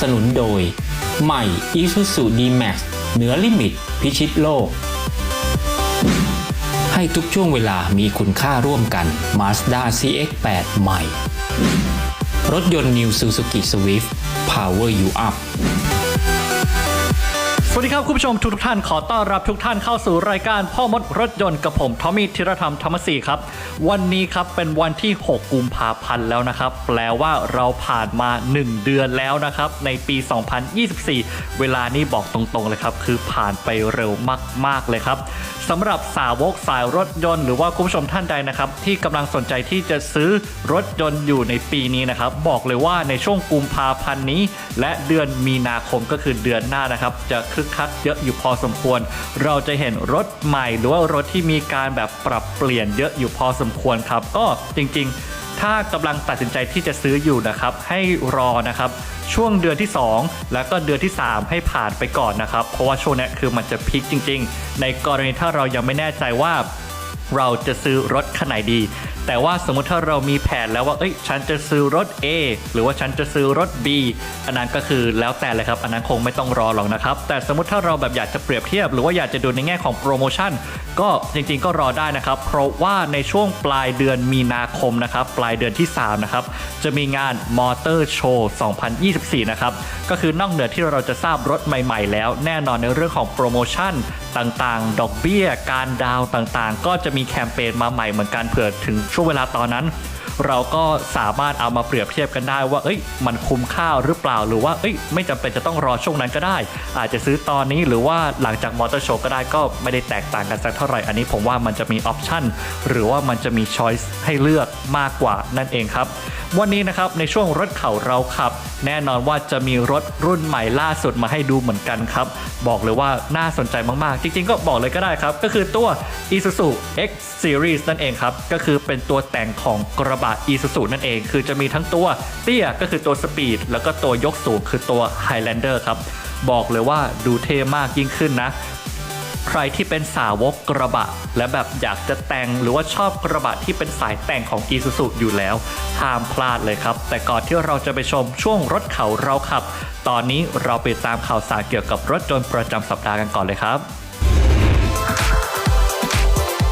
สนุนโดย ใหม่ Isuzu D-Max เหนือลิมิต พิชิตโลก ให้ทุกช่วงเวลามีคุณค่าร่วมกัน Mazda CX-8 ใหม่ รถยนต์ New Suzuki Swift Power You Up วัสดีครับคุณผู้ชมทุกท่านขอต้อนรับทุกท่านเข้าสู่รายการพ่อมดรถยนต์กับผมทอมมี่ธีรธรรมธรรมศรีครับ วันนี้ครับเป็นวันที่ 6 กุมภาพันธ์แล้วนะครับ แปลว่าเราผ่านมา 1 เดือนแล้วนะครับ ในปี 2024 เวลานี้บอกตรงๆเลยครับ คือผ่านไปเร็วมากๆเลยครับสำหรับสาวกสายรถยนต์หรือว่าคุณผู้ชมท่านใดนะครับ ที่กำลังสนใจที่จะซื้อรถยนต์อยู่ในปีนี้นะครับ บอกเลยว่าในช่วงกุมภาพันธ์นี้ และเดือนมีนาคมก็คือเดือนหน้านะครับ จะคึกคักเยอะอยู่พอสมควร เราจะเห็นรถใหม่หรือว่ารถที่มีการแบบปรับเปลี่ยนเยอะอยู่พอสมควรครับ ก็จริงๆถ้ากำลังตัดสินใจที่จะซื้ออยู่นะครับ ให้รอนะครับช่วงเดือนที่ 2 แล้วก็เดือนที่ 3 ให้ผ่านไปก่อนนะครับ เพราะว่าช่วงเนี้ยคือมันจะพีคจริง ๆ ในกรณีถ้าเรายังไม่แน่ใจว่า เราจะซื้อรถคันไหนดี แต่ว่าสมมติถ้าเรามีแผนแล้วว่าเอ้ยฉันจะซื้อรถ A หรือว่าฉันจะซื้อรถ B อันนั้นก็คือแล้วแต่เลยครับอันนั้นคงไม่ต้องรอหรอกนะครับ แต่สมมติถ้าเราแบบอยากจะเปรียบเทียบ หรือว่าอยากจะดูในแง่ของโปรโมชั่นก็จริงๆก็รอได้นะครับเพราะว่าในช่วงปลายเดือนมีนาคมนะครับปลายเดือนที่ 3 นะครับ จะมีงาน Motor Show 2024 นะครับ ก็คือนอกเหนือที่เราจะทราบรถใหม่ๆ แล้ว แน่นอนในเรื่องของโปรโมชั่น ต่างๆ ดอกเบี้ย การดาวต่างๆ ก็จะมีแคมเปญมาใหม่เหมือนกันเผื่อถึงช่วงเวลาตอนนั้น เราก็สามารถเอามาเปรียบเทียบกันได้ว่า เอ้ย มันคุ้มค่าหรือเปล่า หรือว่า เอ้ย ไม่จำเป็นจะต้องรอช่วงนั้นก็ได้ อาจจะซื้อตอนนี้หรือว่าหลังจากมอเตอร์โชว์ก็ได้ก็ไม่ได้แตกต่างกันสักเท่าไหร่ อันนี้ผมว่ามันจะมีออปชันหรือว่ามันจะมีช้อยส์ให้เลือกมากกว่านั่นเองครับ วันนี้นะครับในช่วงรถเข่าเราขับ แน่นอนว่าจะมีรถรุ่นใหม่ล่าสุดมาให้ดูเหมือนกันครับ บอกเลยว่าน่าสนใจมากๆ จริง ๆ ก็บอกเลยก็ได้ครับ ก็คือตัว Isuzu X Series นั่นเองครับ ก็คือเป็นตัวแต่งของกระบะ Isuzu นั่นเอง คือจะมีทั้งตัวเตี้ยก็คือตัว Speed แล้วก็ตัวยกสูงคือตัว Highlander ครับ บอกเลยว่าดูเท่มากยิ่งขึ้นนะ ใครที่เป็นสาวกกระบะ และแบบอยากจะแต่งหรือว่าชอบกระบะที่เป็นสายแต่งของ i s u z u อยู่แล้ว ห้ามพลาดเลยครับ แต่ก่อนที่เราจะไปชมช่วงรถเขาเราขับ ตอนนี้เราไปตามข่าวสารเกี่ยวกับรถยนต์ประจำสัปดาห์กันก่อนเลยครับ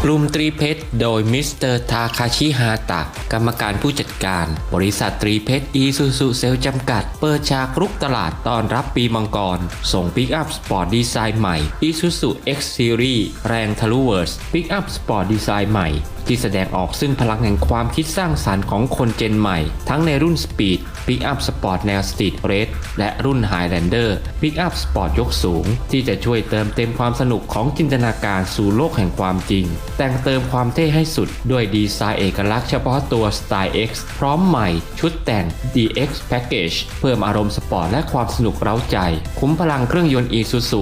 ลุ่มตรีเพชรโดยมิสเตอร์ทาคาชิฮาตะ กรรมการผู้จัดการ บริษัทตรีเพชรอีซูซูเซลจำกัด เปิดฉากรุกตลาดต้อนรับปีมังกร ส่งปิกอัพสปอร์ตดีไซน์ใหม่อีซูซู X Series แรงทะลุเวิร์สปิกอัพสปอร์ตดีไซน์ใหม่ ที่แสดงออกซึ่งพลังแห่งความคิดสร้างสารรค์ของคนเจนใหม่ ทั้งในรุ่น Speed Pick Up Sport แนว Street Race และรุ่น Highlander Pick Up Sport ยกสูง ที่จะช่วยเติมเต็มความสนุกของจินตนาการสู่โลกแห่งความจริง แต่งเติมความเท่ให้สุด ด้วยดีไซน์เอกลักษณ์เฉพาะตัว Style X พร้อมใหม่ชุดแต่ง DX Package เพิ่มอารมณ์สปอร์ตและความสนุกเร้าใจ คุ้มพลังเครื่องยนต์ Isuzu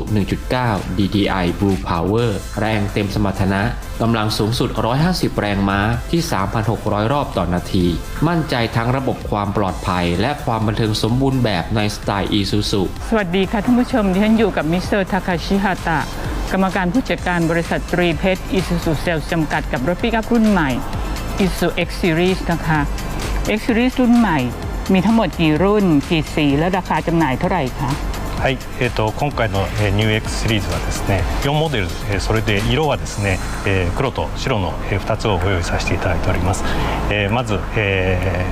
1.9 DDI Blue Power แรงเต็มสมรรถนะกำลังสูงสุด 150แรงม้าที่ 3,600 รอบต่อนาที มั่นใจทั้งระบบความปลอดภัย และความบันเทิงสมบูรณ์แบบในสไตล์ Isuzu สวัสดีค่ะท่านผู้ชมที่ฉันอยู่กับมิสเตอร์ทาคาชิฮาตะกรรมการผู้จัดการบริษัทตรีเพชรอิซูซูเซลจำกัดกับรถปิกอัพรุ่นใหม่ Isuzu X Series นะคะ X Series รุ่นใหม่ มีทั้งหมดกี่รุ่น กี่สี และราคาจำหน่ายเท่าไหร่คะ はい、えー、と今回の、えー、ニュー X シリーズはですね4モデル、えーそれで色はですね、えー黒と白の、え2つをご用意させていただいております、えーまず、え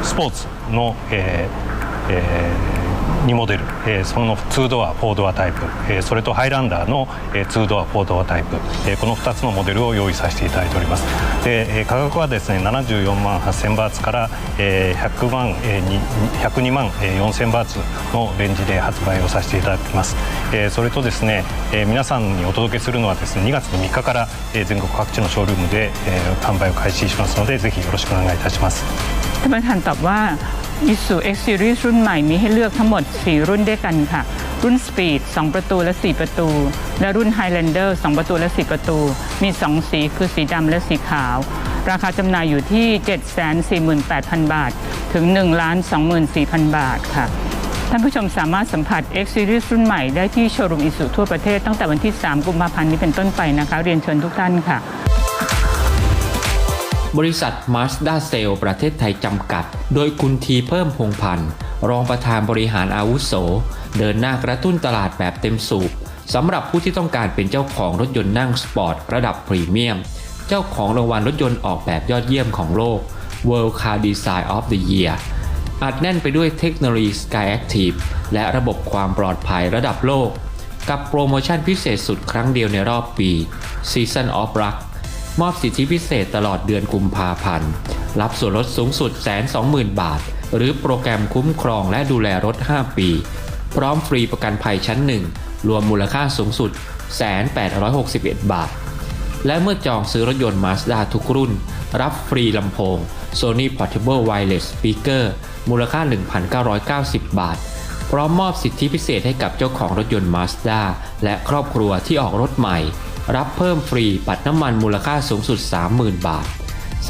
ースポーツの、えーえ2モデル、えーその2ドア4ドアタイプ、えーそれとハイランダーの、えー2ドア4ドアタイプ、えーこの2つのモデルを用意させていただいております。で、えー価格はですね74万8000バーツから、えー100万、えー、102万4000バーツのレンジで発売をさせていただきます、えーそれとですね、えー皆さんにお届けするのはですね2月の3日から、えー全国各地のショールームで、えー販売を開始しますのでぜひよろしくお願いいたします。 ท่านประธานตอบว่า Isuzu X Series รุ่นใหม่มีให้เลือกทั้งหมด 4 รุ่นด้วยกันค่ะ รุ่น Speed 2 ประตูและ 4 ประตู และรุ่น Highlander 2 ประตูและ 4 ประตู มี 2 สีคือสีดำและสีขาว ราคาจำหน่ายอยู่ที่ 748,000 บาท ถึง 1,24,000 บาทค่ะท่านผู้ชมสามารถสัมผัส X Series รุ่นใหม่ได้ที่โชว์รูมอิสุทั่วประเทศตั้งแต่วันที่ 3 กุมภาพันธ์นี้เป็นต้นไปนะคะ เรียนเชิญทุกท่านค่ะ บริษัท Mazda c e l l ประเทศไทยจำกัด โดยคุณทีเพิ่มพงพันธ์รองประธานบริหารอาวุโส เดินหน้ากระตุ้นตลาดแบบเต็มสูบสำหรับผู้ที่ต้องการเป็นเจ้าของรถยนต์นั่งสปอร์ตระดับพรีเมียม เจ้าของรางวัลรถยนต์ออกแบบยอดเยี่ยมของโลก World Car Design of the Year อัดแน่นไปด้วยเทคโนโลยี Sky Active และระบบความปลอดภัยระดับโลก กับโปรโมชั่นพิเศษสุดครั้งเดียวในรอบปี Season of Luck มอบสิทธิพิเศษตลอดเดือนกุมภาพันธ์ รับส่วนลดสูงสุดแสนสองหมื่นบาท หรือโปรแกรมคุ้มครองและดูแลรถ 5 ปี พร้อมฟรีประกันภัยชั้นหนึ่งรวมมูลค่าสูงสุดแสน861 บาท และเมื่อจองซื้อรถยนต์ Mazda ทุกรุ่น รับฟรีลำโพง Sony Portable Wireless Speaker มูลค่า 1,990 บาท พร้อมมอบสิทธิพิเศษให้กับเจ้าของรถยนต์ Mazda และครอบครัวที่ออกรถใหม่ รับเพิ่มฟรีปัดน้ำมันมูลค่าสูงสุด 30,000 บาท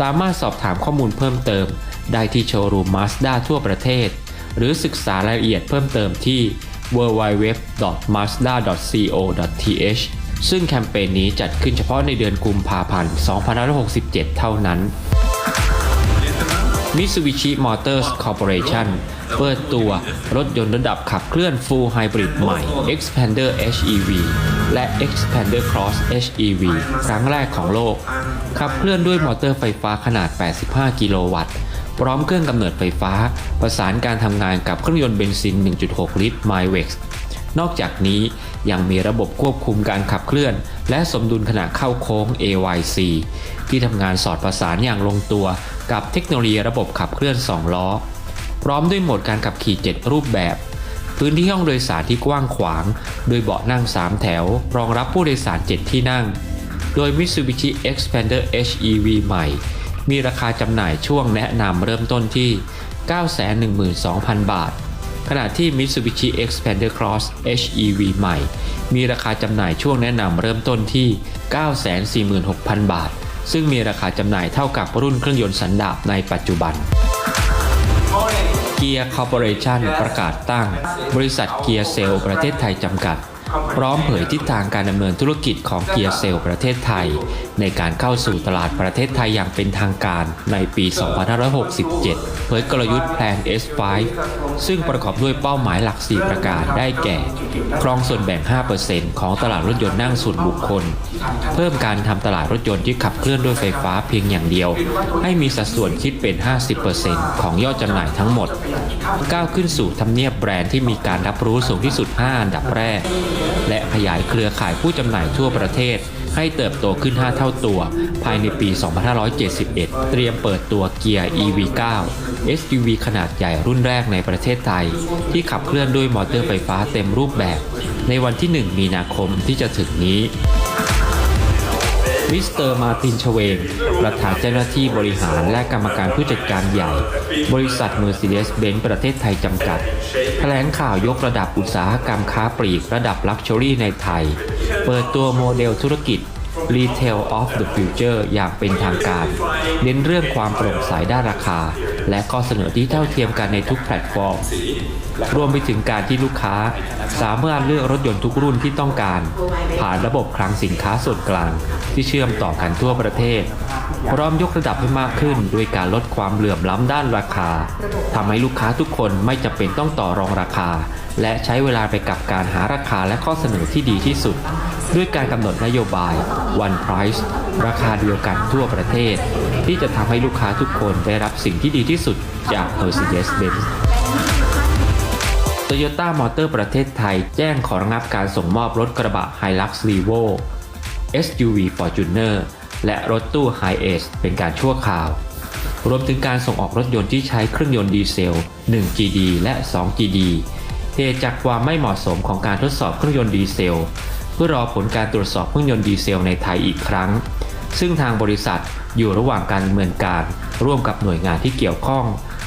สามารถสอบถามข้อมูลเพิ่มเติม ได้ที่โชว์รูม Mazda ทั่วประเทศ หรือศึกษารายละเอียดเพิ่มเติมที่ www.mazda.co.th ซึ่งแคมเปญนี้จัดขึ้นเฉพาะในเดือนกุมภาพันธ์ 2567 เท่านั้น Mitsubishi Motors Corporation เปิดตัวรถยนต์ระดับขับเคลื่อน Full Hybrid ใหม่ Expander HEV และ Expander Cross HEV ครั้งแรกของโลก ขับเคลื่อนด้วยมอเตอร์ไฟฟ้าขนาด 85 กิโลวัตต์พร้อมเครื่องกำเนิดไฟฟ้า ประสานการทำงานกับเครื่องยนต์เบนซิน 1.6 ลิตร MyWex นอกจากนี้ยังมีระบบควบคุมการขับเคลื่อน และสมดุลขณะเข้าโค้ง AYC ที่ทำงานสอดประสานอย่างลงตัวกับเทคโนโลยีระบบขับเคลื่อน 2 ล้อ พร้อมด้วยโหมดการขับขี่ 7 รูปแบบ พื้นที่ห้องโดยสารที่กว้างขวาง โดยเบาะนั่ง 3 แถว รองรับผู้โดยสาร 7 ที่นั่ง โดย Mitsubishi Xpander HEV ใหม่ มีราคาจำหน่ายช่วงแนะนำเริ่มต้นที่ 912,000 บาท ขณะที่ Mitsubishi Xpander Cross HEV ใหม่ มีราคาจำหน่ายช่วงแนะนำเริ่มต้นที่ 946,000 บาทซึ่งมีราคาจำหน่ายเท่ากับรุ่นเครื่องยนต์สันดาปในปัจจุบัน เกียร์คอร์ปอเรชันประกาศตั้ง บริษัทเกียร์เซลล์ประเทศไทยจำกัดพร้อมเผยทิศทางการดำเนินธุรกิจของเกียร์เซลประเทศไทย ในการเข้าสู่ตลาดประเทศไทยอย่างเป็นทางการในปี 2567 เผยกลยุทธ์แพลน S5 ซึ่งประกอบด้วยเป้าหมายหลัก 4 ประการได้แก่ ครองส่วนแบ่ง 5%ของตลาดรถยนต์นั่งส่วนบุคคล เพิ่มการทำตลาดรถยนต์ที่ขับเคลื่อนด้วยไฟฟ้าเพียงอย่างเดียว ให้มีสัดส่วนคิดเป็น 50%ของยอดจำหน่ายทั้งหมด ก้าวขึ้นสู่ทำเนียบแบรนด์ที่มีการรับรู้สูงที่สุด 5 อันดับแรกและขยายเครือข่ายผู้จำหน่ายทั่วประเทศ ให้เติบโตขึ้น 5 เท่าตัว ภายในปี 2571 เตรียมเปิดตัวเกียร์ EV9 SUV ขนาดใหญ่รุ่นแรกในประเทศไทย ที่ขับเคลื่อนด้วยมอเตอร์ไฟฟ้าเต็มรูปแบบ ในวันที่ 1 มีนาคมที่จะถึงนี้ มิสเตอร์มาตินชเวงประธานเจ้าหน้าที่บริหารและกรรมการผู้จัดการใหญ่ บริษัท Mercedes-Benz ประเทศไทยจำกัด แถลงข่าวยกระดับอุตสาหกรรมค้าปลีกระดับลักชัวรี่ในไทย เปิดตัวโมเดลธุรกิจ Retail of the Future อย่างเป็นทางการ เน้นเรื่องความโปร่งใสด้านราคา และข้อเสนอที่เท่าเทียมกันในทุกแพลตฟอร์ม รวมไปถึงการที่ลูกค้า สามารถเลือกรถยนต์ทุกรุ่นที่ต้องการ ผ่านระบบคลังสินค้าส่วนกลาง ที่เชื่อมต่อกันทั่วประเทศ พร้อมยกระดับให้มากขึ้นด้วยการลดความเหลื่อมล้ำด้านราคาทำให้ลูกค้าทุกคนไม่จำเป็นต้องต่อรองราคา และใช้เวลาไปกับการหาราคาและข้อเสนอที่ดีที่สุด ด้วยการกำหนดนโยบาย One Price ราคาเดียวกันทั่วประเทศ ที่จะทำให้ลูกค้าทุกคนได้รับสิ่งที่ดีที่สุดจาก Mercedes-Benz โตโยต้ามอเตอร์ประเทศไทยแจ้งขอระงับการส่งมอบรถกระบะ Hilux Revo SUV Fortuner และรถตู้ Hi Ace เป็นการชั่วคราว รวมถึงการส่งออกรถยนต์ที่ใช้เครื่องยนต์ดีเซล 1GD และ 2GD เหตุจากความไม่เหมาะสมของการทดสอบเครื่องยนต์ดีเซล เพื่อรอผลการตรวจสอบเครื่องยนต์ดีเซลในไทยอีกครั้ง ซึ่งทางบริษัทอยู่ระหว่างการดำเนินการ ร่วมกับหน่วยงานที่เกี่ยวข้อง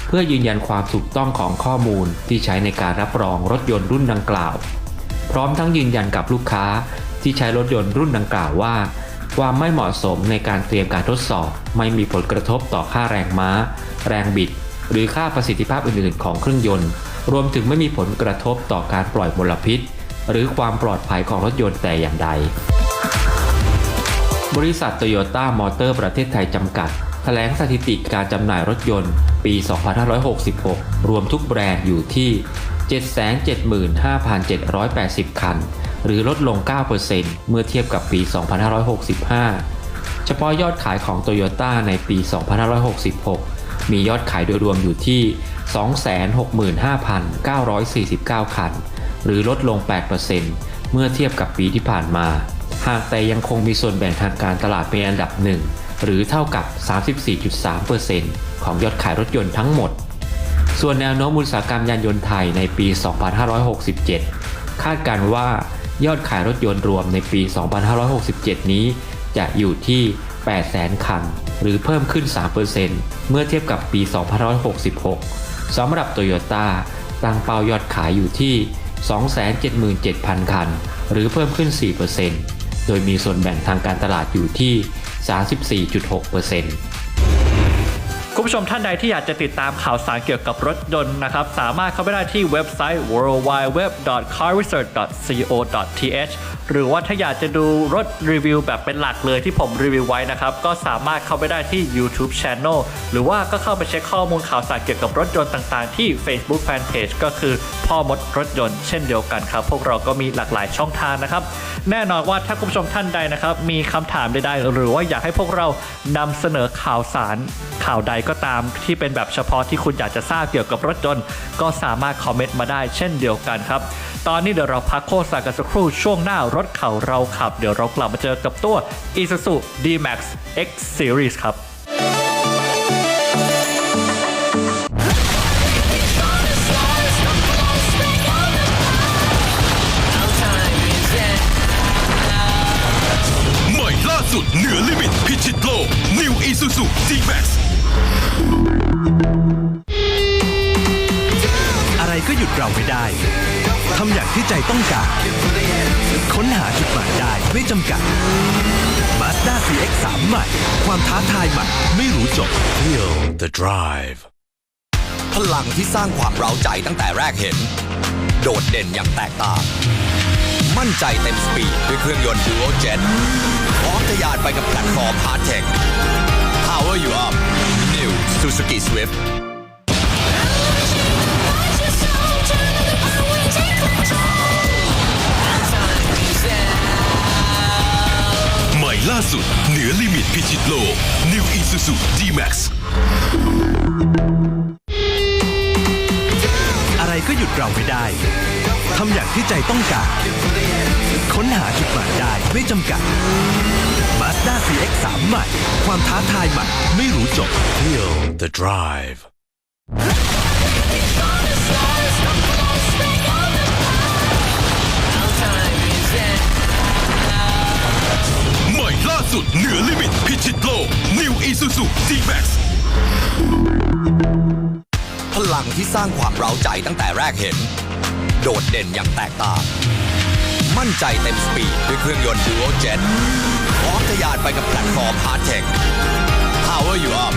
เพื่อยืนยันความถูกต้องของข้อมูลที่ใช้ในการรับรองรถยนต์รุ่นดังกล่าว พร้อมทั้งยืนยันกับลูกค้า ที่ใช้รถยนต์รุ่นดังกล่าวว่า ความไม่เหมาะสมในการเตรียมการทดสอบ ไม่มีผลกระทบต่อค่าแรงม้า แรงบิด หรือค่าประสิทธิภาพอื่นๆ ของเครื่องยนต์ รวมถึงไม่มีผลกระทบต่อการปล่อยมลพิษ หรือความปลอดภัยของรถยนต์แต่อย่างใด บริษัทโตโยต้ามอเตอร์ประเทศไทยจำกัดแถลงสถิติการจำหน่ายรถยนต์ ปี 2566 รวมทุกแบรนด์อยู่ที่ 775,780 คัน หรือลดลง 9%เมื่อเทียบกับปี 2565 เฉพาะยอดขายของโตโยต้าในปี 2566 มียอดขายโดยรวมอยู่ที่ 265,949 คัน หรือลดลง 8%เมื่อเทียบกับปีที่ผ่านมา หากแต่ยังคงมีส่วนแบ่งทางการตลาดเป็นอันดับหนึ่งหรือเท่ากับ 34.3%ของยอดขายรถยนต์ทั้งหมด ส่วนแนวโน้มอุตสาหกรรมยานยนต์ไทยในปี 2567 คาดการณ์ว่า ยอดขายรถยนต์รวมในปี 2567 นี้ จะอยู่ที่ 800,000 คัน หรือเพิ่มขึ้น 3%เมื่อเทียบกับปี 2566 สำหรับโตโยต้าตั้งเป้ายอดขายอยู่ที่ 277,000 คัน หรือเพิ่มขึ้น 4%โดยมีส่วนแบ่งทางการตลาดอยู่ที่ 34.6% คุณผู้ชมท่านใดที่อยากจะติดตามข่าวสารเกี่ยวกับรถยนต์นะครับ สามารถเข้าไปได้ที่เว็บไซต์ worldwideweb.carresearch.co.th หรือว่าถ้าอยากจะดูรถรีวิวแบบเป็นหลักเลยที่ผมรีวิวไว้นะครับ ก็สามารถเข้าไปได้ที่ YouTube Channel หรือว่าก็เข้าไปเช็คข้อมูลข่าวสารเกี่ยวกับรถยนต์ต่างๆ ที่ Facebook Fanpage ก็คือพ่อมดรถยนต์เช่นเดียวกันครับ พวกเราก็มีหลากหลายช่องทางนะครับ แน่นอนว่าถ้าคุณผู้ชมท่านใดนะครับ มีคำถามใดๆ หรือว่าอยากให้พวกเรานำเสนอข่าวสารข่าวใดก็ตามที่เป็นแบบเฉพาะที่คุณอยากจะทราบเกี่ยวกับรถยนต์ก็สามารถคอมเมนต์มาได้เช่นเดียวกันครับ ตอนนี้เดี๋ยวเราพักโฆษณากันสักครู่ช่วงหน้ารถเข่าเราขับ เดี๋ยวเรากลับมาเจอกับตัว Isuzu D-Max X Series ครับ เราไม่ได้ ทำอย่างที่ใจต้องการ ค้นหาจุดหมายได้ไม่จำกัด Mazda CX-3 ใหม่ ความท้าทายใหม่ ไม่รู้จบ Feel the drive พลังที่สร้างความเร้าใจตั้งแต่แรกเห็น โดดเด่นอย่างแตกต่าง มั่นใจเต็มสปีดด้วยเครื่องยนต์ Dual Jet พร้อมทะยานไปกับแพลตฟอร์ม Hard Tech Power you up New Suzuki Swift ล่าสุด เหนือลิมิตพิชิตโลก New Isuzu D-Max อะไรก็หยุดเราไม่ได้ ทำอย่างที่ใจต้องการ ค้นหาจุดหมายได้ไม่จำกัด Mazda CX-3 ใหม่ ความท้าทายใหม่ ไม่รู้จบ Feel the drive สุดเหนือลิมิตพิชิตโลก New Isuzu D-Max พลังที่สร้างความเร้าใจตั้งแต่แรกเห็น โดดเด่นอย่างแตกต่าง มั่นใจเต็มสปีดด้วยเครื่องยนต์ Dual Jet พร้อมทะยานไปกับแพลตฟอร์ม Hard Tech Power you up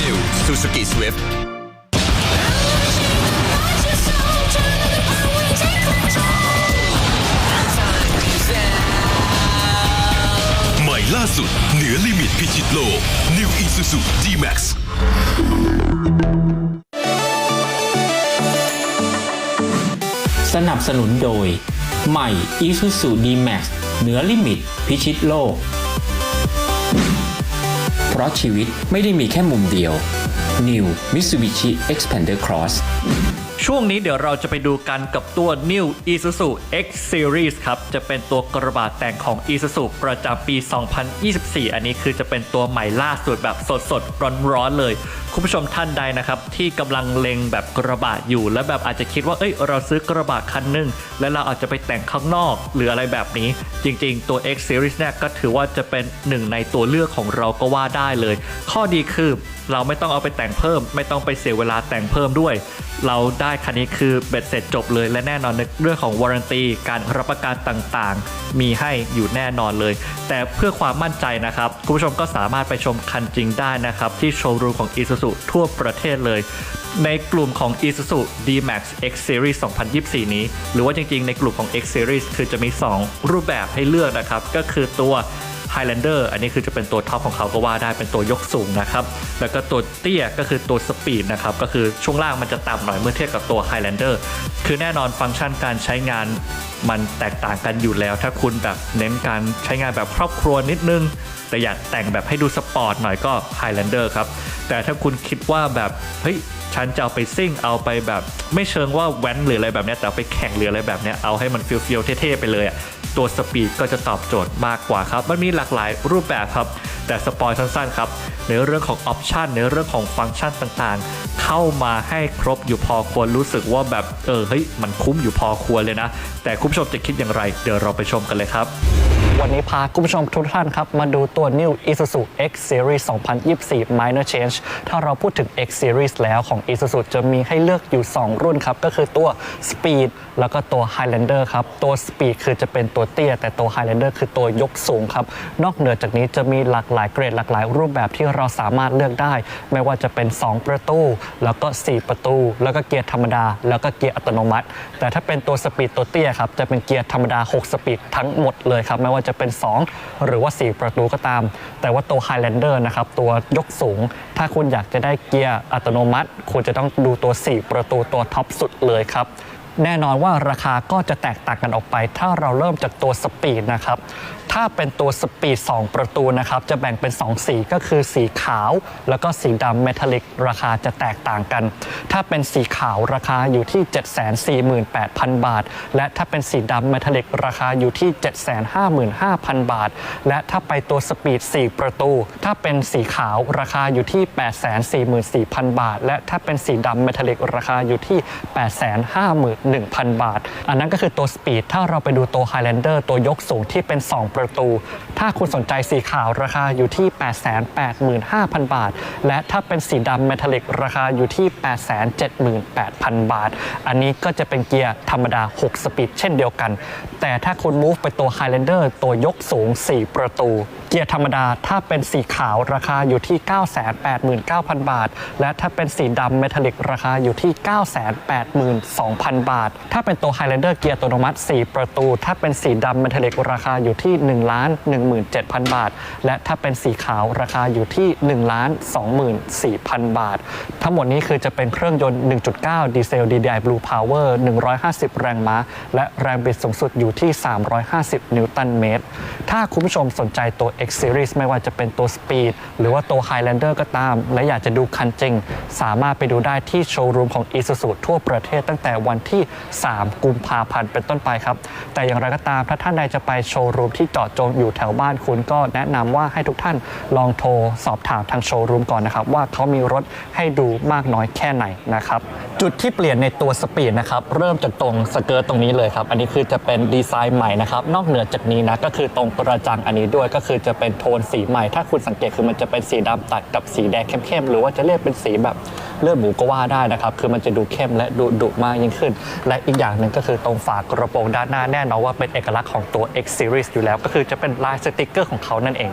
New Suzuki Swift ล่าสุด เหนือลิมิตพิชิตโลก New Isuzu D-Max สนับสนุนโดย ใหม่ Isuzu D-Max เหนือลิมิตพิชิตโลก เพราะชีวิตไม่ได้มีแค่มุมเดียว New Mitsubishi Xpander Cross ช่วงนี้เดี๋ยวเราจะไปดูกันกับตัว New Isuzu X Series ครับ จะเป็นตัวกระบะแต่งของ Isuzu ประจำปี 2024 อันนี้คือจะเป็นตัวใหม่ล่าสุดแบบสดๆ ร้อนๆเลยคุณผู้ชมท่านใดนะครับที่กำลังเล็งแบบกระบะอยู่ และแบบอาจจะคิดว่าเอ้ยเราซื้อกระบะคันหนึงแล้วเราอาจจะไปแต่งข้างนอกหรืออะไรแบบนี้ จริงๆตัว X Series เนี่ยก็ถือว่าจะเป็นหนึ่งในตัวเลือกของเราก็ว่าได้เลย ข้อดีคือเราไม่ต้องเอาไปแต่งเพิ่ม ไม่ต้องไปเสียเวลาแต่งเพิ่มด้วย เราได้คันนี้คือเบ็ดเสร็จจบเลย และแน่นอนในเรื่องของวารันตีการรับประกันต่างๆ มีให้อยู่แน่นอนเลย แต่เพื่อความมั่นใจนะครับคุณผู้ชมก็สามารถไปชมคันจริงได้นะครับที่โชว์รูมของ Isuzu ทั่วประเทศเลย ในกลุ่มของ Isuzu D-Max X Series 2024 นี้ หรือว่าจริงๆ ในกลุ่มของ X Series คือจะมี 2 รูปแบบให้เลือกนะครับ ก็คือตัว Highlander อันนี้คือจะเป็นตัวท็อปของเขาก็ว่าได้เป็นตัวยกสูงนะครับ แล้วก็ตัวเตี้ยก็คือตัว Speed นะครับ ก็คือช่วงล่างมันจะต่ำหน่อยเมื่อเทียบกับตัว Highlander คือแน่นอนฟังก์ชันการใช้งานมันแตกต่างกันอยู่แล้ว ถ้าคุณแบบเน้นการใช้งานแบบครอบครัวนิดนึง แต่อยากแต่งแบบให้ดูสปอร์ตหน่อยก็ Highlander ครับ แต่ถ้าคุณคิดว่าแบบเฮ้ยฉันจะเอาไปซิ่งเอาไปแบบไม่เชิงว่าแว้นหรืออะไรแบบนี้แต่เอาไปแข่งหรืออะไรแบบนี้เอาให้มันฟิลฟิลเท่ๆไปเลยอะตัวสปีดก็จะตอบโจทย์มากกว่าครับ มันมีหลากหลายรูปแบบครับ แต่สปอยสั้นๆครับ ในเรื่องของออปชันในเรื่องของฟังก์ชันต่างๆ เข้ามาให้ครบอยู่พอควรรู้สึกว่าแบบเออเฮ้ยมันคุ้มอยู่พอควรเลยนะ แต่คุณผู้ชมจะคิดอย่างไร เดี๋ยวเราไปชมกันเลยครับ วันนี้พาคุณผู้ชมทุกท่านครับ มาดูตัว New Isuzu X Series 2024 Minor Change ถ้าเราพูดถึง X Series แล้วของ Isuzu จะมีให้เลือกอยู่ 2 รุ่นครับ ก็คือตัว Speed แล้วก็ตัว Highlander ครับ ตัว Speed คือจะเป็นตัวเตี้ย แต่ตัว Highlander คือตัวยกสูงครับ นอกเหนือจากนี้จะมีหลากหลายเกรดหลากหลายรูปแบบที่เราสามารถเลือกได้ ไม่ว่าจะเป็น 2 ประตู แล้วก็ 4 ประตู แล้วก็เกียร์ธรรมดา แล้วก็เกียร์อัตโนมัติ แต่ถ้าเป็นตัว Speed ตัวเตี้ยครับจะเป็นเกียร์ธรรมดา 6 สปีดทั้งหมดเลยครับไม่ว่าจะเป็น 2 หรือว่า 4 ประตูก็ตาม แต่ว่าตัว Highlander นะครับ ตัวยกสูง ถ้าคุณอยากจะได้เกียร์อัตโนมัติ คุณจะต้องดูตัว 4 ประตูตัวท็อปสุดเลยครับ แน่นอนว่าราคาก็จะแตกต่างกันออกไป ถ้าเราเริ่มจากตัวสปีดนะครับ ถ้าเป็นตัวสปีด 2 ประตูนะครับ จะแบ่งเป็น 2 สีก็คือสีขาวแล้วก็สีดำเมทัลลิกราคาจะแตกต่างกัน ถ้าเป็นสีขาวราคาอยู่ที่ 748,000 บาท และถ้าเป็นสีดำเมทัลลิกราคาอยู่ที่ 755,000 บาท และถ้าไปตัวสปีด 4 ประตู ถ้าเป็นสีขาวราคาอยู่ที่ 844,000 บาท และถ้าเป็นสีดำเมทัลลิกราคาอยู่ที่1,000 บาท อันนั้นก็คือตัวสปีดถ้าเราไปดูตัว Highlander ตัวยกสูงที่เป็น 2 ประตู ถ้าคุณสนใจสีขาวราคาอยู่ที่ 885,000 บาท และถ้าเป็นสีดำเมทัลลิกราคาอยู่ที่ 878,000 บาท อันนี้ก็จะเป็นเกียร์ธรรมดา 6 สปีดเช่นเดียวกัน แต่ถ้าคุณ move ไปตัว Highlander ตัวยกสูง 4 ประตู เกียร์ธรรมดาถ้าเป็นสีขาวราคาอยู่ที่ 989,000 บาท และถ้าเป็นสีดำเมทัลลิกราคาอยู่ที่ 982,000 บาทถ้าเป็นตัว Highlander เกียร์อัตโนมัติ 4 ประตู ถ้าเป็นสีดำเมทัลลิกราคาอยู่ที่1 17,000 บาท และถ้าเป็นสีขาวราคาอยู่ที่1 24,000 บาท ทั้งหมดนี้คือจะเป็นเครื่องยนต์ 1.9 ดีเซล DDI Blue Power 150 แรงม้า และแรงบิดสูงสุดอยู่ที่ 350 นิวตันเมตร ถ้าคุณผู้ชมสนใจตัว X Series ไม่ว่าจะเป็นตัว Speed หรือว่าตัว Highlander ก็ตาม และอยากจะดูคันจริง สามารถไปดูได้ที่โชว์รูมของ Isuzu ทั่วประเทศตั้งแต่วันที่3 กุมภาพันธ์เป็นต้นไปครับ แต่อย่างไรก็ตามถ้าท่านใดจะไปโชว์รูมที่เจาะจงอยู่แถวบ้านคุณก็แนะนำว่าให้ทุกท่านลองโทรสอบถามทางโชว์รูมก่อนนะครับ ว่าเขามีรถให้ดูมากน้อยแค่ไหนนะครับ จุดที่เปลี่ยนในตัวสปีดนะครับเริ่มจากตรงสเกิร์ตตรงนี้เลยครับ อันนี้คือจะเป็นดีไซน์ใหม่นะครับ นอกเหนือจากนี้นะก็คือตรงกระจังอันนี้ด้วยก็คือจะเป็นโทนสีใหม่ ถ้าคุณสังเกตคือมันจะเป็นสีดำตัดกับสีแดงเข้มๆหรือว่าจะเรียกเป็นสีแบบ เลือดหมูก็ว่าได้นะครับคือมันจะดูเข้มและดูดุมากยิ่งขึ้น และอีกอย่างหนึ่งก็คือตรงฝากระโปรงด้านหน้าแน่นอนว่าเป็นเอกลักษณ์ของตัว X Series อยู่แล้ว ก็คือจะเป็นลายสติกเกอร์ของเขานั่นเอง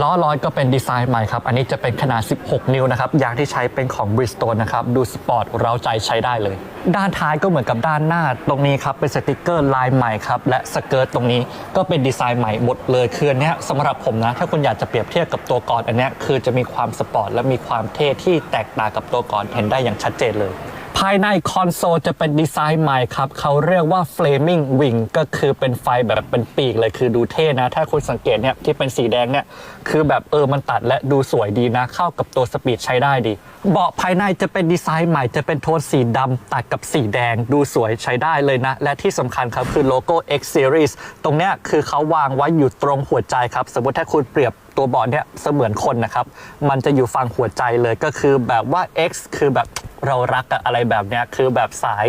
ล้อร้อยก็เป็นดีไซน์ใหม่ครับ อันนี้จะเป็นขนาด 16 นิ้วนะครับ ยางที่ใช้เป็นของ Bridgestone นะครับ ดูสปอร์ตเร้าใจใช้ได้เลย ด้านท้ายก็เหมือนกับด้านหน้า ตรงนี้ครับ เป็นสติกเกอร์ลายใหม่ครับ และสเกิร์ตตรงนี้ก็เป็นดีไซน์ใหม่หมดเลย คืออันนี้สำหรับผมนะ ถ้าคุณอยากจะเปรียบเทียบกับตัวก่อนอันนี้คือจะมีความสปอร์ตและมีความเท่ที่แตกต่างกับตัวก่อนเห็นได้อย่างชัดเจนเลย ภายในคอนโซลจะเป็นดีไซน์ใหม่ครับเขาเรียกว่า Flaming Wing ก็คือเป็นไฟแบบเป็นปีกเลยคือดูเท่นะ ถ้าคุณสังเกตเนี่ยที่เป็นสีแดงเนี่ยคือแบบเออมันตัดและดูสวยดีนะ เข้ากับตัวสปีดใช้ได้ดี เบาะภายในจะเป็นดีไซน์ใหม่จะเป็นโทนสีดำตัดกับสีแดงดูสวยใช้ได้เลยนะ และที่สำคัญครับคือโลโก้ X Series ตรงเนี้ยคือเขาวางไว้อยู่ตรงหัวใจครับ สมมติถ้าคุณเปรียบ ตัวบอร์ดเนี่ยเสมือนคนนะครับ มันจะอยู่ฝั่งหัวใจเลยก็คือแบบว่า X คือแบบเรารักอะไรแบบเนี้ยคือแบบสาย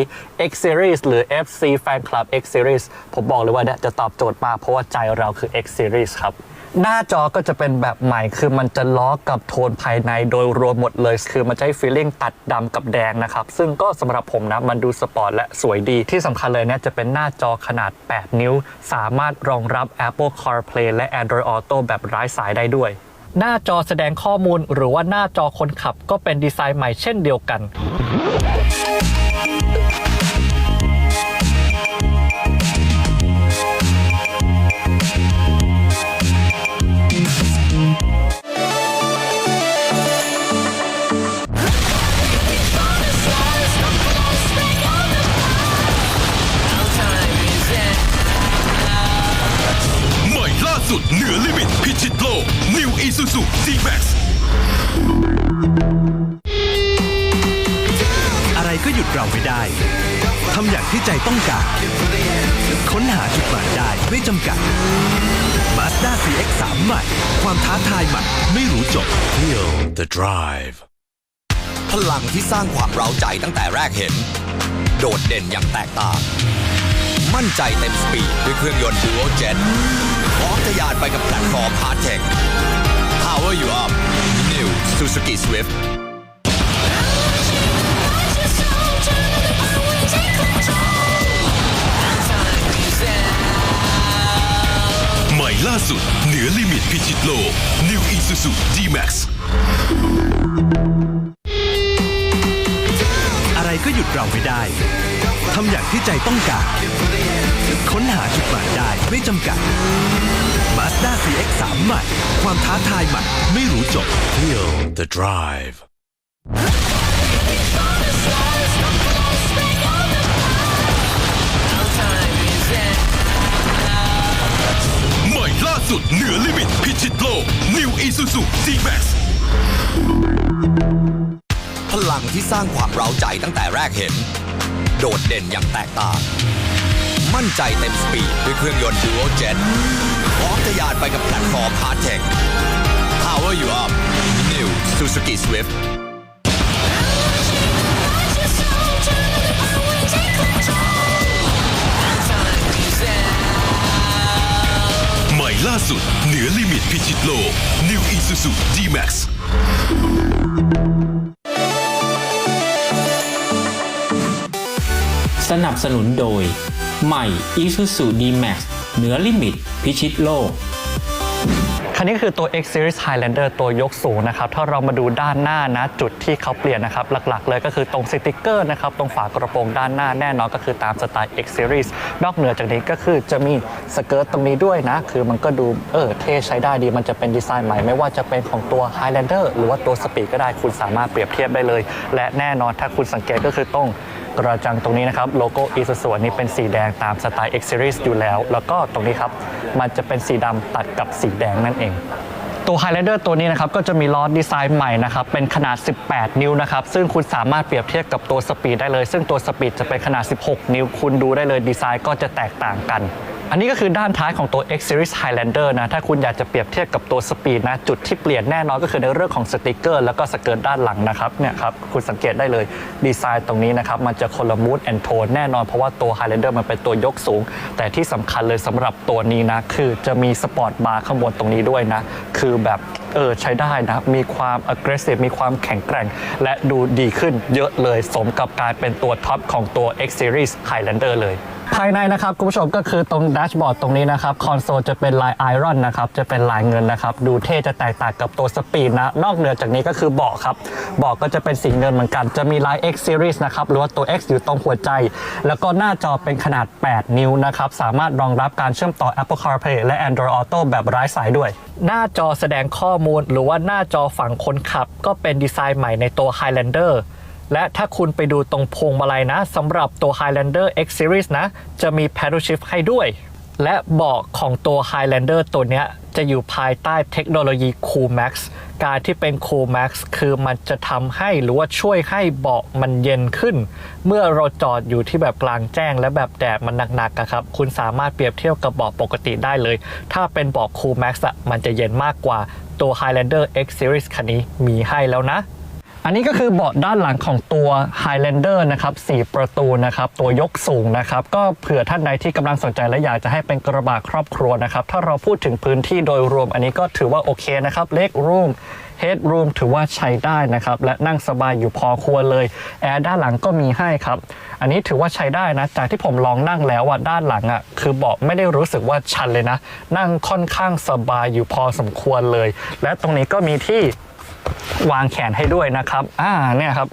X Series หรือ FC Fan Club X Series ผมบอกเลยว่าเนี่ยจะตอบโจทย์มากเพราะว่าใจเราคือ X Series ครับ หน้าจอก็จะเป็นแบบใหม่ คือมันจะล้อกับโทนภายในโดยรวมหมดเลย คือมันจะให้ฟีลลิ่งตัดดำกับแดงนะครับ ซึ่งก็สำหรับผมนะ มันดูสปอร์ตและสวยดี ที่สำคัญเลยเนี่ยจะเป็นหน้าจอขนาด 8 นิ้ว สามารถรองรับ Apple CarPlay และ Android Auto แบบไร้สายได้ด้วย หน้าจอแสดงข้อมูลหรือว่าหน้าจอคนขับก็เป็นดีไซน์ใหม่เช่นเดียวกัน Isuzu D-Max อะไรก็หยุดเราไม่ได้ ทำอย่างที่ใจต้องการ ค้นหาจุดหมายได้ไม่จำกัด Mazda CX-3 ใหม่ ความท้าทายใหม่ไม่รู้จบ Feel the drive พลังที่สร้างความเร้าใจตั้งแต่แรกเห็น โดดเด่นอย่างแตกต่าง มั่นใจเต็มสปีดด้วยเครื่องยนต์ Dual Jet พร้อมทะยานไปกับแพลตฟอร์ม Hard Tech Power you up New Suzuki Swift ใหม่ล่าสุด เหนือลิมิตพิชิตโลก New Isuzu D-Max อะไรก็หยุดเราไม่ได้ ทำอย่างที่ใจต้องการ ค้นหาจุดหมายได้ไม่จำกัด Mazda CX-3 ใหม่ ความท้าทายใหม่ไม่รู้จบ Feel the drive ใหม่ล่าสุดเหนือลิมิตพิชิตโลก New Isuzu D-Max พลังที่สร้างความเร้าใจตั้งแต่แรกเห็น โดดเด่นอย่างแตกต่าง มั่นใจเต็มสปีดด้วยเครื่องยนต์ Dual Jet พร้อมทะยานไปกับแพลตฟอร์ม Hard Tech Power you up New Suzuki Swift ใหม่ล่าสุด เหนือลิมิตพิชิตโลก New Isuzu D-Max สนับสนุนโดย ใหม่ Isuzu D-Max เหนือลิมิต พิชิตโลก คันนี้คือตัว X Series Highlander ตัวยกสูงนะครับ ถ้าเรามาดูด้านหน้านะ จุดที่เขาเปลี่ยนนะครับ หลักๆ เลยก็คือตรงสติกเกอร์นะครับ ตรงฝากระโปรงด้านหน้าแน่นอนก็คือตามสไตล์ X Series นอกเหนือจากนี้ก็คือจะมีสเกิร์ตตรงนี้ด้วยนะ คือมันก็ดูเออเท่ใช้ได้ดี มันจะเป็นดีไซน์ใหม่ไม่ว่าจะเป็นของตัว Highlander หรือว่าตัว Speed ก็ได้คุณสามารถเปรียบเทียบได้เลย และแน่นอนถ้าคุณสังเกตก็คือตรง กระจังตรงนี้นะครับโลโก้ Isuzu นี้เป็นสีแดงตามสไตล์ X Series อยู่แล้ว แล้วก็ตรงนี้ครับมันจะเป็นสีดำตัดกับสีแดงนั่นเองตัว Highlander ตัวนี้นะครับก็จะมีล้อดีไซน์ใหม่นะครับเป็นขนาด 18 นิ้วนะครับซึ่งคุณสามารถเปรียบเทียบกับตัวสปีดได้เลย ซึ่งตัวสปีดจะเป็นขนาด 16 นิ้ว คุณดูได้เลยดีไซน์ก็จะแตกต่างกัน อันนี้ก็คือด้านท้ายของตัว X Series Highlander นะ ถ้าคุณอยากจะเปรียบเทียบกับตัว Speed นะ จุดที่เปลี่ยนแน่นอนก็คือในเรื่องของสติกเกอร์ แล้วก็สเกิร์ตด้านหลังนะครับเนี่ยครับคุณสังเกตได้เลยดีไซน์ตรงนี้นะครับ มันจะคนละมูดแอนโทนแน่นอนเพราะว่าตัว Highlander มันเป็นตัวยกสูง แต่ที่สำคัญเลยสำหรับตัวนี้นะ คือจะมีสปอร์ตบาร์ข้างบนตรงนี้ด้วยนะ คือแบบเออใช้ได้นะ มีความ aggressive มีความแข็งแกร่ง และดูดีขึ้นเยอะเลยสมกับการเป็นตัวท็อปของตัว X Series Highlander เลย ภายในนะครับคุณผู้ชมก็คือตรงแดชบอร์ดตรงนี้นะครับคอนโซลจะเป็นลายไอรอนนะครับจะเป็นลายเงินนะครับดูเท่จะแตกต่างกับตัวสปีดนะนอกเหนือจากนี้ก็คือเบาะครับเบาะก็จะเป็นสีเงินเหมือนกัน จะมีลาย X Series นะครับหรือว่าตัว X อยู่ตรงหัวใจ แล้วก็หน้าจอเป็นขนาด 8 นิ้วนะครับสามารถรองรับการเชื่อมต่อ Apple CarPlay และ Android Auto แบบไร้สายด้วย หน้าจอแสดงข้อมูล หรือว่าหน้าจอฝั่งคนขับ ก็เป็นดีไซน์ใหม่ในตัว Highlander และถ้าคุณไปดูตรงพวงมาลัยนะสำหรับตัว Highlander X Series นะ จะมี Paddle Shift ให้ด้วย และเบาะของตัว Highlander ตัวเนี้ยจะอยู่ภายใต้เทคโนโลยี Cool Max การที่เป็น Cool Max คือมันจะทำให้หรือว่าช่วยให้เบาะมันเย็นขึ้น เมื่อเราจอดอยู่ที่แบบกลางแจ้งและแบบแดดมันหนักๆอะครับ คุณสามารถเปรียบเทียบกับเบาะปกติได้เลย ถ้าเป็นเบาะ Cool Max อะมันจะเย็นมากกว่าตัว Highlander X Series คันนี้มีให้แล้วนะ อันนี้ก็คือเบาะด้านหลังของตัว Highlander นะครับ4ประตูนะครับ ตัวยกสูงนะครับ ก็เผื่อท่านใดที่กำลังสนใจและอยากจะให้เป็นกระบะครอบครัวนะครับ ถ้าเราพูดถึงพื้นที่โดยรวมอันนี้ก็ถือว่าโอเคนะครับ เล็กรูม Headroom ถือว่าใช้ได้นะครับ และนั่งสบายอยู่พอควรเลยแอร์ด้านหลังก็มีให้ครับ อันนี้ถือว่าใช้ได้นะ จากที่ผมลองนั่งแล้วอะด้านหลังอะคือเบาะไม่ได้รู้สึกว่าชันเลยนะ นั่งค่อนข้างสบายอยู่พอสมควรเลย และตรงนี้ก็มีที่ วางแขนให้ด้วยนะครับ อ่า เนี่ยครับ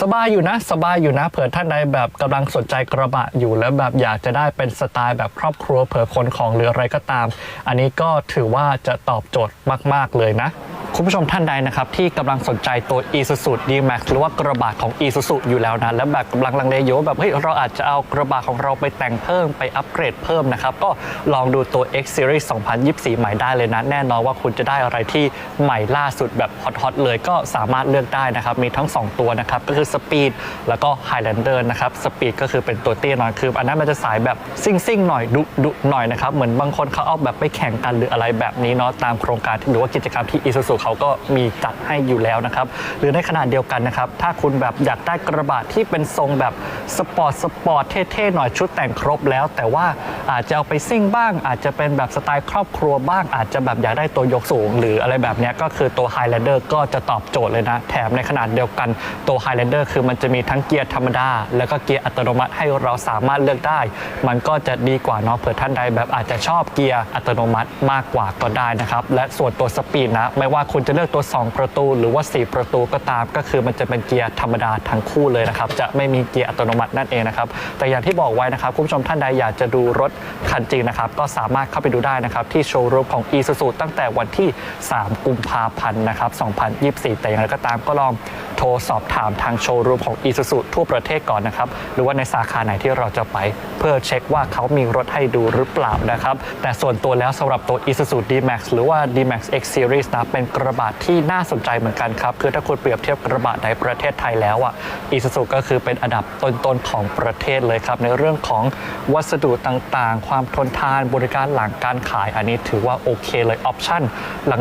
สบายอยู่นะ สบายอยู่นะ เผื่อท่านใดแบบกำลังสนใจกระบะอยู่แล้วแบบอยากจะได้เป็นสไตล์แบบครอบครัวเผื่อคนของหรืออะไรก็ตาม อันนี้ก็ถือว่าจะตอบโจทย์มาก ๆ เลยนะ คุณผู้ชมท่านใดนะครับที่กำลังสนใจตัว Isuzu D-Max หรือว่ากระบะของ Isuzu อยู่แล้วนะ แล้วแบบกำลังลังเลอยู่ว่าแบบเฮ้ยเราอาจจะเอากระบะของเราไปแต่งเพิ่มไปอัปเกรดเพิ่มนะครับ ก็ลองดูตัว X Series 2024 ใหม่ได้เลยนะ แน่นอนว่าคุณจะได้อะไรที่ใหม่ล่าสุดแบบฮอตๆเลยก็สามารถเลือกได้นะครับ มีทั้ง 2 ตัวนะครับ ก็คือ Speed แล้วก็ Highlander นะครับ Speed ก็คือเป็นตัวเตี้ยหน่อยคืออันนั้นมันจะสายแบบซิ่งๆหน่อยดุดุหน่อยนะครับเหมือนบางคนเขาเอาแบบไปแข่งกันหรืออะไรแบบนี้เนาะตามโครงการหรือว่ากิจกรรมที่ Isuzu เขาก็มีจัดให้อยู่แล้วนะครับ หรือในขนาดเดียวกันนะครับ ถ้าคุณแบบอยากได้กระบะที่เป็นทรงแบบสปอร์ตสปอร์ตเท่ๆหน่อยชุดแต่งครบแล้ว แต่ว่าอาจจะเอาไปซิ่งบ้าง อาจจะเป็นแบบสไตล์ครอบครัวบ้าง อาจจะแบบอยากได้ตัวยกสูง หรืออะไรแบบนี้ก็คือตัว Highlander ก็จะตอบโจทย์เลยนะ แถมในขนาดเดียวกันตัว Highlander คือมันจะมีทั้งเกียร์ธรรมดา แล้วก็เกียร์อัตโนมัติให้เราสามารถเลือกได้ มันก็จะดีกว่าเนาะเผื่อท่านใดแบบอาจจะชอบเกียร์อัตโนมัติมากกว่าก็ได้นะครับและส่วนตัวสปีดนะไม่ว่าคุณจะเลือกตัว 2 ประตู หรือว่า 4 ประตูก็ตาม ก็คือมันจะเป็นเกียร์ธรรมดาทั้งคู่เลยนะครับ จะไม่มีเกียร์อัตโนมัตินั่นเองนะครับ แต่อย่างที่บอกไว้นะครับ คุณผู้ชมท่านใดอยากจะดูรถคันจริงนะครับ ก็สามารถเข้าไปดูได้นะครับ ที่โชว์รูมของ Isuzu ตั้งแต่วันที่ 3 กุมภาพันธ์นะครับ 2024 แต่อย่างไรก็ตามก็ลองโทรสอบถามทางโชว์รูมของ Isuzu ทั่วประเทศก่อนนะครับ หรือว่าในสาขาไหนที่เราจะไป เพื่อเช็คว่าเขามีรถให้ดูหรือเปล่านะครับ แต่ส่วนตัวแล้วสำหรับตัว Isuzu D-Max หรือว่า D-Max X Series นะเป็นกระบะที่น่าสนใจเหมือนกันครับ คือถ้าคุณเปรียบเทียบกระบะในประเทศไทยแล้วอะ Isuzu ก็คือเป็นอันดับต้นๆของประเทศเลยครับ ในเรื่องของวัสดุต่างๆ ความทนทานบริการหลังการขาย อันนี้ถือว่าโอเคเลยออปชั่น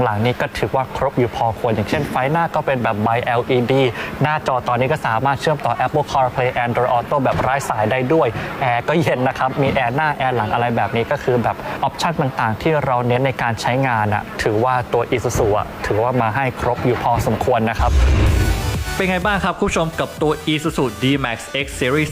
หลังๆ นี้ก็ถือว่าครบอยู่พอควร อย่างเช่นไฟหน้าก็เป็นแบบ by LED หน้าจอตอนนี้ก็สามารถเชื่อมต่อ Apple CarPlay Android Auto แบบไร้สายได้ด้วยแอร์ก็เย็นนะครับมีแอร์หน้าแอร์หลังอะไรแบบนี้ก็คือแบบออปชั่นต่างๆ ที่เราเน้นในการใช้งานอะถือว่าตัว Isuzu อะถือว่ามาให้ครบอยู่พอสมควรนะครับ เป็นไงบ้างครับคุณผู้ชมกับตัว Isuzu D-Max X Series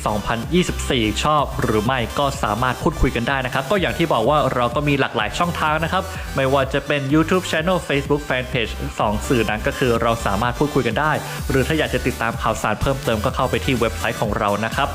2024 ชอบหรือไม่ก็สามารถพูดคุยกันได้นะครับ ก็อย่างที่บอกว่าเราก็มีหลากหลายช่องทางนะครับ ไม่ว่าจะเป็น YouTube Channel Facebook Fanpage 2 สื่อนั้นก็คือเราสามารถพูดคุยกันได้ หรือถ้าอยากจะติดตามข่าวสารเพิ่มเติมก็เข้าไปที่เว็บไซต์ของเรานะครับ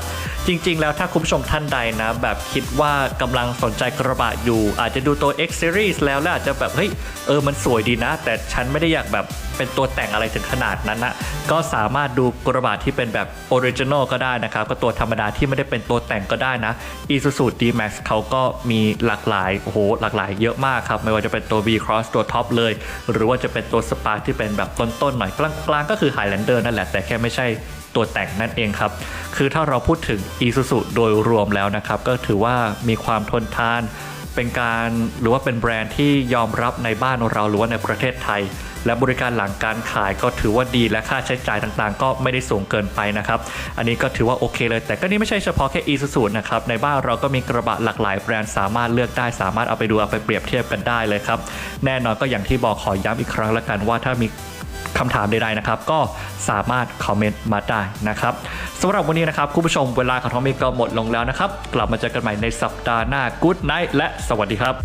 จริง ๆ แล้วถ้าคุณผู้ชมท่านใดนะ แบบคิดว่ากำลังสนใจกระบะอยู่ อาจจะดูตัว X Series แล้วแล้วอาจจะแบบเฮ้ยเออมันสวยดีนะ แต่ฉันไม่ได้อยากแบบ เป็นตัวแต่งอะไรถึงขนาดนั้นนะก็สามารถดูกระบะที่เป็นแบบออริจินอลก็ได้นะครับ ก็ตัวธรรมดาที่ไม่ได้เป็นตัวแต่งก็ได้นะ Isuzu D-Max เขาก็มีหลากหลายโอ้โหหลากหลายเยอะมากครับ ไม่ว่าจะเป็นตัว V Cross ตัวท็อปเลย หรือว่าจะเป็นตัว Spark ที่เป็นแบบต้นๆหน่อยกลางๆก็คือ Highlander นั่นแหละแต่แค่ไม่ใช่ตัวแต่งนั่นเองครับ คือถ้าเราพูดถึง Isuzu โดยรวมแล้วนะครับ ก็ถือว่ามีความทนทาน เป็นการหรือว่าเป็นแบรนด์ที่ยอมรับในบ้านเราหรือว่าในประเทศไทย และบริการหลังการขายก็ถือว่าดีและค่าใช้จ่ายต่างๆ ก็ไม่ได้สูงเกินไปนะครับ อันนี้ก็ถือว่าโอเคเลย แต่ก็นี่ไม่ใช่เฉพาะแค่ Isuzu นะครับ ในบ้านเราก็มีกระบะหลากหลายแบรนด์สามารถเลือกได้สามารถเอาไปดูเอาไปเปรียบเทียบกันได้เลยครับ แน่นอนก็อย่างที่บอกขอย้ำอีกครั้งแล้วกันว่าถ้ามีคำถามใดๆนะครับ ก็สามารถคอมเมนต์มาได้นะครับสำหรับวันนี้นะครับ คุณผู้ชมเวลาของทอมมี่ก็หมดลงแล้วนะครับ กลับมาเจอกันใหม่ในสัปดาห์หน้า Good Night และสวัสดีครับ